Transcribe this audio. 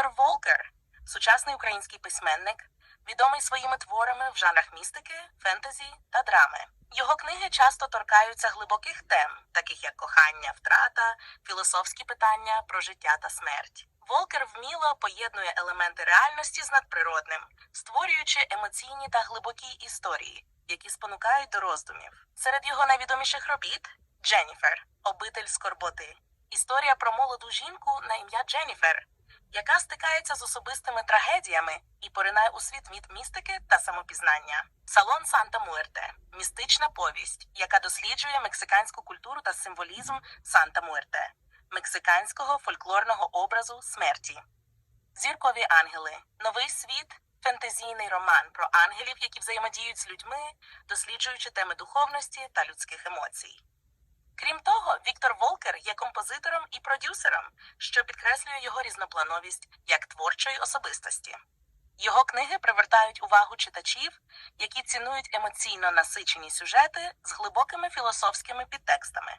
Віктор Волкер, сучасний український письменник, відомий своїми творами в жанрах містики, фентезі та драми. Його книги часто торкаються глибоких тем, таких як кохання, втрата, філософські питання про життя та смерть. Волкер вміло поєднує елементи реальності з надприродним, створюючи емоційні та глибокі історії, які спонукають до роздумів. Серед його найвідоміших робіт Дженніфер, обитель скорботи. Історія про молоду жінку на ім'я Дженніфер, яка стикається з особистими трагедіями і поринає у світ міт містики та самопізнання. Салон Санта Муерте містична повість, яка досліджує мексиканську культуру та символізм Санта Муерте, мексиканського фольклорного образу смерті. Зіркові ангели новий світ, фентезійний роман про ангелів, які взаємодіють з людьми, досліджуючи теми духовності та людських емоцій. Крім того, Віктор Волкер є композитором і продюсером, що підкреслює його різноплановість як творчої особистості. Його книги привертають увагу читачів, які цінують емоційно насичені сюжети з глибокими філософськими підтекстами.